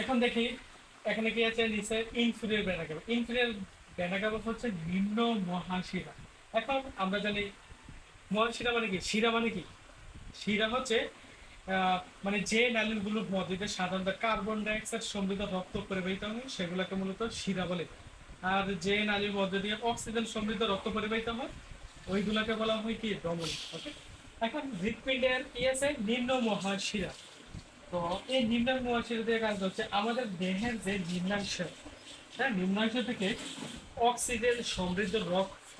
এখন দেখি, এখানে কি আছে? নিচে ইনফিরিয়র ব্যানাকাবা ইনফিরিয়র ব্যানাকাবা হচ্ছে নিম্ন মহাশিরা। এখন আমরা জানি, মহাশিরা মানে কি? শিরা মানে কি? শিরা হচ্ছে মানে যে নালীগুলোর মধ্যে সাধারণত কার্বন ডাইঅক্সাইড সমৃদ্ধ রক্ত পরিবাহিত হয়, সেগুলোকে মূলত শিরা বলে। আর যে নালীর মধ্যে দিয়ে অক্সিজেন সমৃদ্ধ রক্ত পরিবাহিত হয়, ওইগুলোকে বলা হয় কি? ধমনী ওকে এখন হৃৎপিণ্ডের কি আছে? নিম্ন মহাশিরা। তো এই নিম্ন মহাশিরা দিয়ে কাজ হচ্ছে, আমাদের দেহের যে নিম্নাংশ হ্যাঁ নিম্নাংশ থেকে অক্সিজেন সমৃদ্ধ রক্ত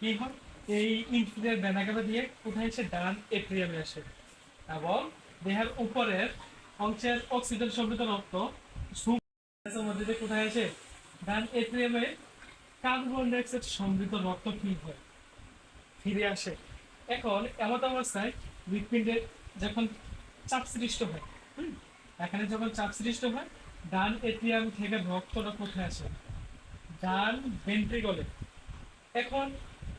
কি হয়? এই ইনফিরিয়র ব্যানাগাবা দিয়ে কোথায় এসে ডান এট্রিয়ামে আসে। এবং দেহের উপরের অংশের অক্সিজেন সমৃদ্ধ রক্ত মধ্যে দিয়ে কোথায় আসে? ডান এট্রিয়ামে কার্বন ডাইঅক্সাইড সমৃদ্ধ রক্ত কি হয়? ফিরে আসে। এখন এমত অবস্থায় হৃৎপিণ্ডে যখন চাপ সৃষ্ট হয় এখানে যখন চাপ সৃষ্ট হয়, ডান এট্রিয়াম থেকে রক্তটা কোথায় আসে? ডান ভেন্ট্রিকলে এখন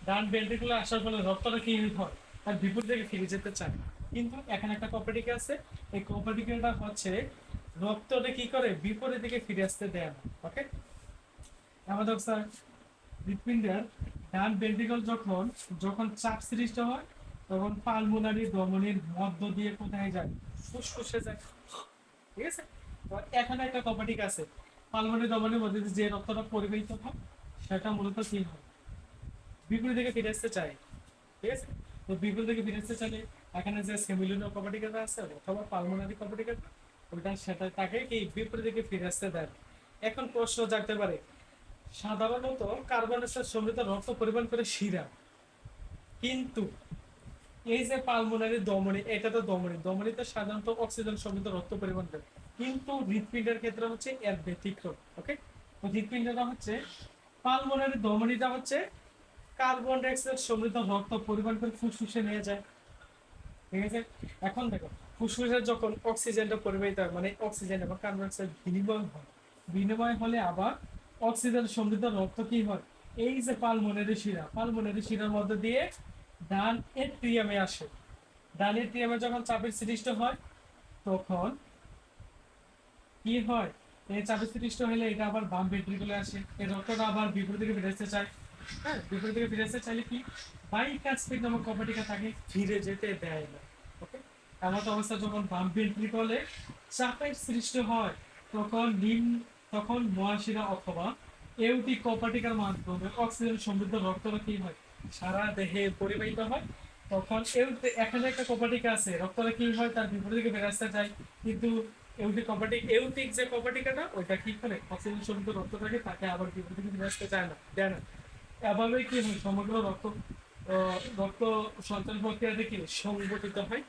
ডান ভেন্ট্রিকলে আসার ফলে রক্তটা কি হয়? তার বিপরীত দিকে ফিরে যেতে চায়। কিন্তু এখানে একটা কপাটিক আছে? এই কপাটিকটা হচ্ছে, রক্তটা কি করে বিপরীত দিকে ফিরে আসতে দেয় না। ওকে আমাদের স্যার হৃৎপিণ্ডের ডান ভেন্ট্রিকল যখন যখন চাপ সৃষ্ট হয় তখন পালমোনারি ধমনির মধ্য দিয়ে কোথায় যায়? ফুসফুসে যায়। ঠিক আছে? এখানে একটা কপাটিক আছে। পালমোনারি ধমনির মধ্যে যে রক্তটা পরিবাহিত হয়, সেটা মূলত কি হয়? বিপরীত দিকে ফিরে আসতে চায়। ঠিক আছে? তো বিপরীত দিকে ফিরে আসতে চাইলে এখানে যে সেমিলিনো কপাটিকাটা আছে, অথবা পালমোনারি কপাটিকাটা ওইটা সেটা তাকে কি বিপরীত দিকে ফিরে আসতে দেয়? এখন প্রশ্ন জাগতে পারে, সাধারণত কার্বন সমৃদ্ধ রক্ত পরিমাণ করে শিরা। কিন্তু এই যে পালমোনারি দমনি, এটা তো দমনি। দমনিতে সাধারণত অক্সিজেন সমৃদ্ধ রক্ত পরিমাণ করে। কিন্তু হৃৎপিণ্ডের ক্ষেত্রে হচ্ছে এর ব্যতিক্রম ওকে তো হৃৎপিণ্ডটা হচ্ছে পালমোনারি দমনিটা হচ্ছে কার্বন ডাইঅক্সাইড সমৃদ্ধ রক্ত পরিমাণ করে ফুসফুসে নিয়ে যায়। ঠিক আছে? এখন দেখো, ফুসফুসে যখন অক্সিজেনটা পরিবাহিত হয় মানে অক্সিজেন এবং কার্বন ডাইঅক্সাইড বিনিময় হয়, বিনিময় হলে আবার অক্সিজেন সমৃদ্ধ রক্ত কি হয়? এই যে পালমোনারি শিরা পালমোনারি শিরার মধ্যে দিয়ে ডান এট্রিয়ামে আসে। ডান এট্রিয়ামে যখন চাপের সৃষ্ট হয়, তখন কি হয়? এই চাপের সৃষ্ট হলে এটা আবার বাম ভেন্ট্রিকুলে আসে। এই রক্তটা আবার বিপরীত দিকে ফিরে চায়। হ্যাঁ বিপরীত দিকে ফিরে আসতে চাইলে কি? বাইকাস্পিড নামক কপাটিকা তাকে ফিরে যেতে দেয় না। ওকে? এমন অবস্থা যখন বাম ভেন্ট্রিকলে চাপের সৃষ্টি হয়, তখন নিম, তখন মহাশিরা অথবা এউটি কপাটিকার মাধ্যমে অক্সিজেন সমৃদ্ধ রক্তটা কি হয়? সারা দেহে পরিবাহিত হয়, তখন এখানে একটা কপাটিকা আছে, রক্তটা কি হয় তার বিপরীত দিকে বের আসতে চায় কিন্তু এউটি কপাটিক এউটিক যে কপাটিকাটা, ওইটা কি করে অক্সিজেন সমৃদ্ধ রক্তটাকে তাকে আবার বিপরীত দিকে বের আসতে চায় না, দেয় না। এভাবে কি হয়? সমগ্র রক্ত রক্ত সঞ্চালন প্রক্রিয়াতে কি? সংগঠিত হয়?